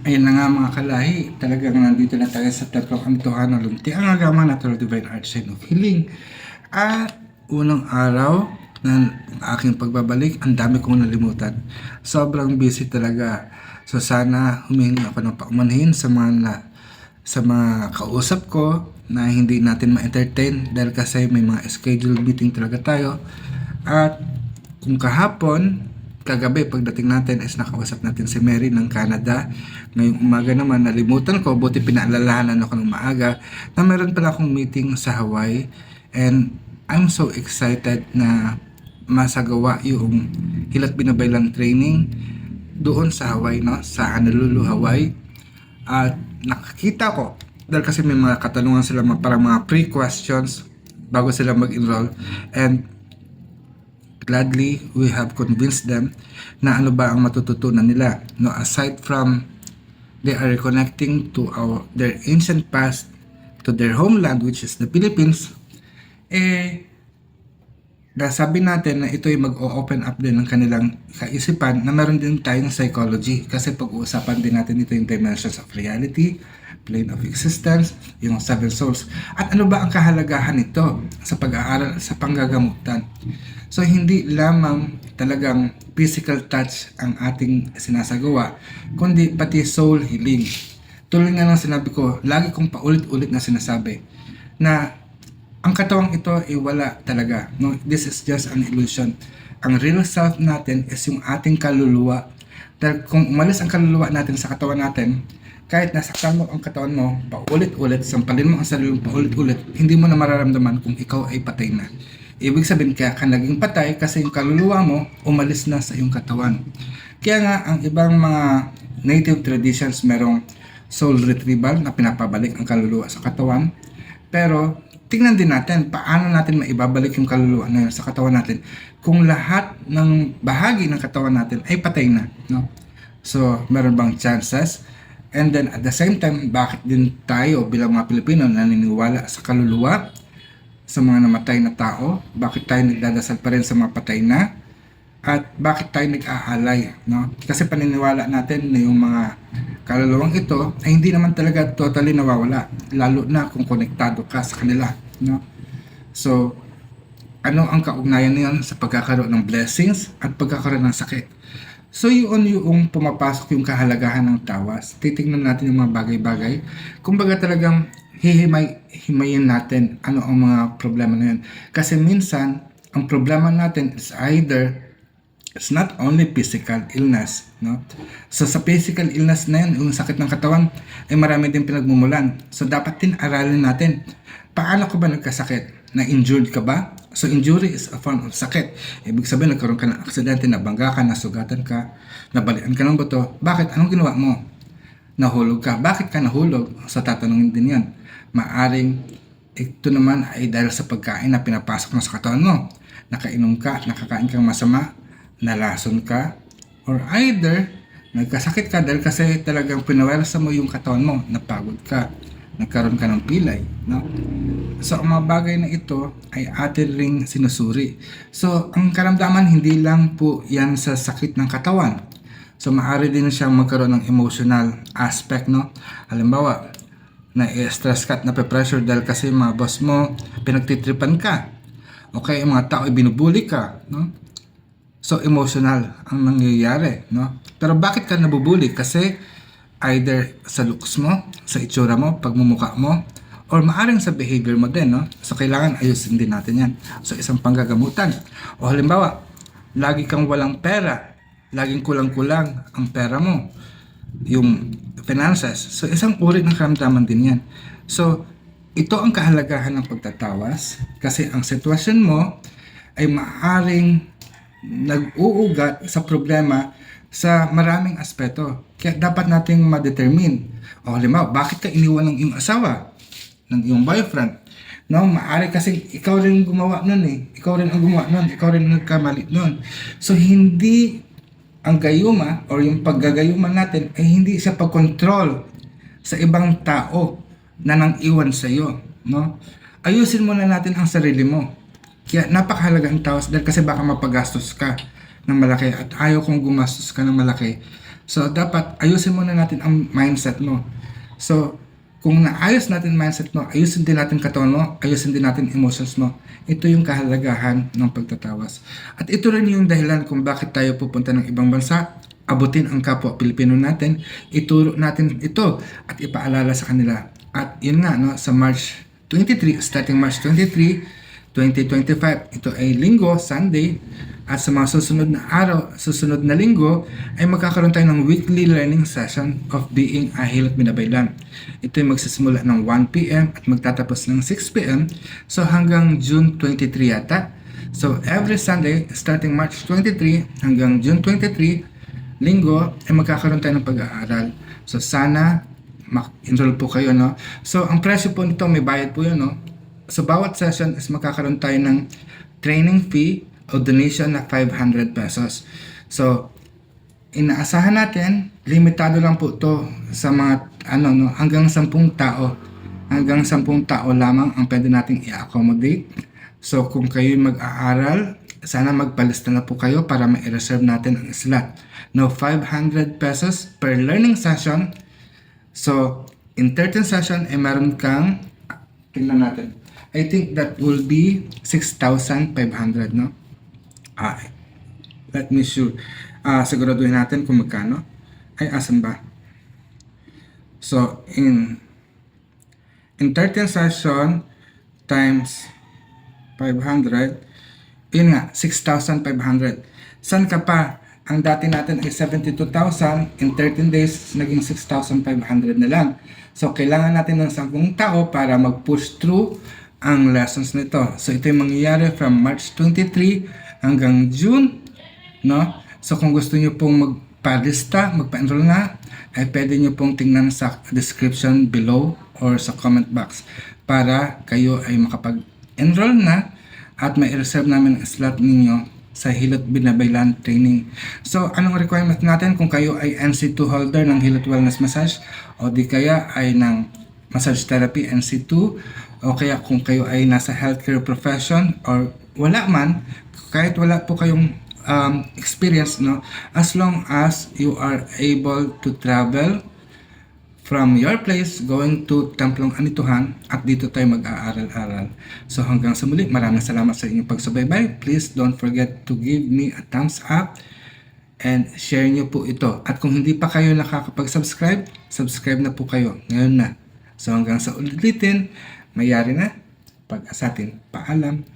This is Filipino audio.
Ayun na nga mga kalahi, talagang nandito na tayo sa tatlong kantuhan ng lunti ang agama Natural Divine Art Sign of Healing. At unang araw ng aking pagbabalik, ang dami kong nalimutan. Sobrang busy talaga. So sana humingi ako ng paumanhin sa mga na, sa mga kausap ko na hindi natin ma-entertain dahil kasi may mga scheduled meeting talaga tayo. At kung kahapon, kagabi pagdating natin is nakausap natin si Mary ng Canada. Ngayong umaga naman nalimutan ko, buti pinaalalahanan ako ng maaga na meron pala akong meeting sa Hawaii and I'm so excited na masagawa yung hilat binabaylang training doon sa Hawaii, no? sa Honolulu, Hawaii. At nakakita ko, dahil kasi may mga katanungan sila, parang mga pre-questions bago sila mag-enroll. And gladly we have convinced them na ano ba ang matututunan nila. No aside from they are reconnecting to our their ancient past to their homeland which is the Philippines eh nasabi natin na ito ay mag-open up din ng kanilang kaisipan na meron din tayong psychology kasi pag-uusapan din natin ito yung dimensions of reality plane of existence, yung seven souls. At ano ba ang kahalagahan nito sa pag-aaral sa panggagamutan? So hindi lamang talagang physical touch ang ating sinasagawa, kundi pati soul healing. Tuloy nga lang sinabi ko, lagi kong paulit-ulit na sinasabi na ang katawang ito ay wala talaga. No? This is just an illusion. Ang real self natin is yung ating kaluluwa. Dahil kung umalis ang kaluluwa natin sa katawan natin, kahit nasaktan mo ang katawan mo, paulit-ulit, sampalin mo ang sarili mo paulit-ulit, hindi mo na mararamdaman kung ikaw ay patay na. Ibig sabihin kaya ka naging patay kasi yung kaluluwa mo umalis na sa iyong katawan. Kaya nga ang ibang mga native traditions merong soul retrieval na pinapabalik ang kaluluwa sa katawan. Pero tingnan din natin paano natin maibabalik yung kaluluwa na yun sa katawan natin kung lahat ng bahagi ng katawan natin ay patay na. No? So, meron bang chances? And then at the same time, bakit din tayo bilang mga Pilipino naniniwala sa kaluluwa sa mga namatay na tao? Bakit tayo nagdadasal pa rin sa mga patay na? At bakit tayo nag-aalay? No? Kasi paniniwala natin na yung mga kaluluwang ito ay hindi naman talaga totally nawawala. Lalo na kung konektado ka sa kanila. No? So, ano ang kaugnayan niyon sa pagkakaroon ng blessings at pagkakaroon ng sakit? So yun yung pumapasok yung kahalagahan ng tawas. Titingnan natin yung mga bagay-bagay. Kumbaga talagang hihimay, himayin natin ano ang mga problema na yun. Kasi minsan, ang problema natin is either it's not only physical illness, no? So sa physical illness na yun, yung sakit ng katawan, ay marami din pinagmumulan. So dapat din aralin natin, paano ka ba nagkasakit? Na-injured ka ba? So injury is a form of sakit. Ibig sabihin, nagkaroon ka ng aksidente, nabangga ka, nasugatan ka, nabalian ka ng buto. Bakit? Anong ginawa mo? Nahulog ka. Bakit ka nahulog? So tatanungin din yan. Maaring ito naman ay dahil sa pagkain na pinapasok mo sa katawan mo. Nakainom ka, nakakain kang masama, nalason ka, or either nagkasakit ka dahil kasi talagang pinawersa mo yung katawan mo, napagod ka, nagkaroon ka ng pilay. No? So, ang mga bagay na ito ay atin ring sinusuri. So, ang karamdaman hindi lang po yan sa sakit ng katawan. So, maaari din siyang magkaroon ng emotional aspect, no? Halimbawa, na-stress ka at na-pressure dahil kasi mga boss mo, pinagtitripan ka. Okay, yung mga tao ay binubuli ka, no? So, emotional ang nangyayari, no? Pero bakit ka nabubuli? Kasi either sa looks mo, sa itsura mo, pagmumuka mo, or maaring sa behavior mo din, no? So, kailangan ayusin din natin yan. So, isang panggagamutan. O halimbawa, lagi kang walang pera, laging kulang-kulang ang pera mo, yung finances. So, isang uri ng karamdaman din yan. So, ito ang kahalagahan ng pagtatawas kasi ang sitwasyon mo ay maaring nag-uugat sa problema sa maraming aspeto. Kaya dapat nating ma-determine. O halimbawa, bakit ka iniwan ng iyong asawa? Ng iyong boyfriend? No, maari kasi ikaw rin gumawa nun eh. Ikaw rin ang gumawa nun. Ikaw rin ang nagkamali nun. So, hindi ang gayuma or yung paggagayuma natin ay hindi siya pag-control sa ibang tao na nang iwan sa iyo, no? Ayusin muna natin ang sarili mo. Kaya napakahalaga ang tawas dahil kasi baka mapagastos ka ng malaki at ayaw kong gumastos ka ng malaki So, dapat ayusin muna natin ang mindset mo. So, kung naayos natin mindset mo, ayusin din natin katawan mo, ayusin din natin emotions mo. Ito yung kahalagahan ng pagtatawas. At ito rin yung dahilan kung bakit tayo pupunta ng ibang bansa, abutin ang kapwa Pilipino natin, ituro natin ito at ipaalala sa kanila. At yun nga, no, sa March 23, starting March 23, 2025, ito ay linggo, Sunday, at sa mga susunod na araw, susunod na linggo, ay magkakaroon tayo ng weekly learning session of being a hilot binabaylan. Ito ay magsisimula ng 1pm at magtatapos ng 6pm, so hanggang June 23 yata. So every Sunday, starting March 23 hanggang June 23, linggo, ay magkakaroon tayo ng pag-aaral. So sana mak-enroll po kayo, no? So ang presyo po nito, may bayad po yun, no? So bawat session is magkakaroon tayo ng training fee o donation na 500 pesos. So, inaasahan natin, limitado lang po to sa mga ano no, hanggang 10 tao. Hanggang 10 tao lamang ang pwede nating i-accommodate. So, kung kayo mag-aaral, sana magpalista na po kayo para ma-reserve natin ang slot. No, 500 pesos per learning session. So, in 13 session, eh meron kang, tingnan natin. I think that will be 6,500, no? Ah, let me sure. Ah, siguraduhin natin kung magkano. Ay, asan ba? So, in in 13 session times 500, yun nga, 6,500. San ka pa? Ang dati natin ay 72,000, in 13 days, naging 6,500 na lang. So, kailangan natin ng 10 tao para mag-push through ang lessons nito. So, ito yung mangyayari from March 23 hanggang June, no? So, kung gusto nyo pong magpa-lista, magpa-enroll na, ay pwede nyo pong tingnan sa description below or sa comment box para kayo ay makapag-enroll na at may reserve namin ang slot ninyo sa Hilot Binabaylan Training. So, anong requirement natin kung kayo ay NC2 holder ng Hilot Wellness Massage o di kaya ay ng massage therapy NC2 o kaya kung kayo ay nasa healthcare profession or wala man, kahit wala po kayong um, experience, no, as long as you are able to travel from your place going to Templong Anituhan at dito tayo mag-aaral-aral. So hanggang sa muli, maraming salamat sa inyong pagsubaybay. Please don't forget to give me a thumbs up and share nyo po ito. At kung hindi pa kayo nakakapag-subscribe, subscribe na po kayo. Ngayon na. So hanggang sa ulitin, mayari na. Pag-asatin, paalam.